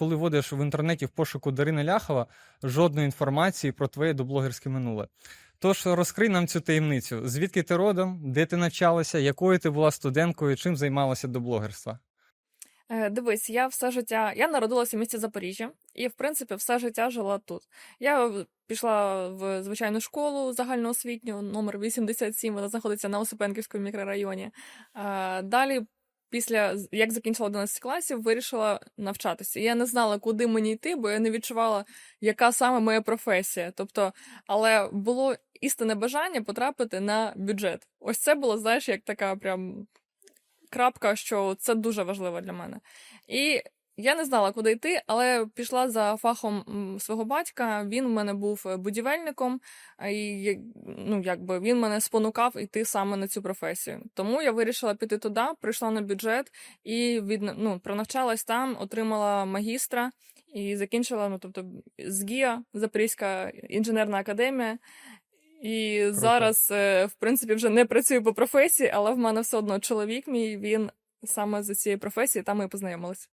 коли вводиш в інтернеті в пошуку Дарина Ляхова, жодної інформації про твоє доблогерське минуле. Тож розкрий нам цю таємницю. Звідки ти родом, де ти навчалася, якою ти була студенткою, чим займалася до блогерства? Е, Дивись, я все життя. Я народилася в місті Запоріжжя і, в принципі, все життя жила тут. Я пішла в звичайну школу загальноосвітню, номер 87, вона знаходиться на Осипенківському мікрорайоні. Е, Далі, після як закінчила 11 класів, вирішила навчатися. Я не знала, куди мені йти, бо я не відчувала, яка саме моя професія. Тобто, але було істинне бажання потрапити на бюджет. Ось це було, знаєш, як така прям крапка, що це дуже важливо для мене. І я не знала, куди йти, але пішла за фахом свого батька. Він в мене був е, будівельником, і ну, якби він мене спонукав йти саме на цю професію. Тому я вирішила піти туди, прийшла на бюджет і від, ну, пронавчалась там, отримала магістра і закінчила, ну тобто з ГІА, Запорізька інженерна академія. І зараз, е, в принципі, вже не працюю по професії, але в мене все одно чоловік мій, він саме з цієї професії, там ми і познайомилися.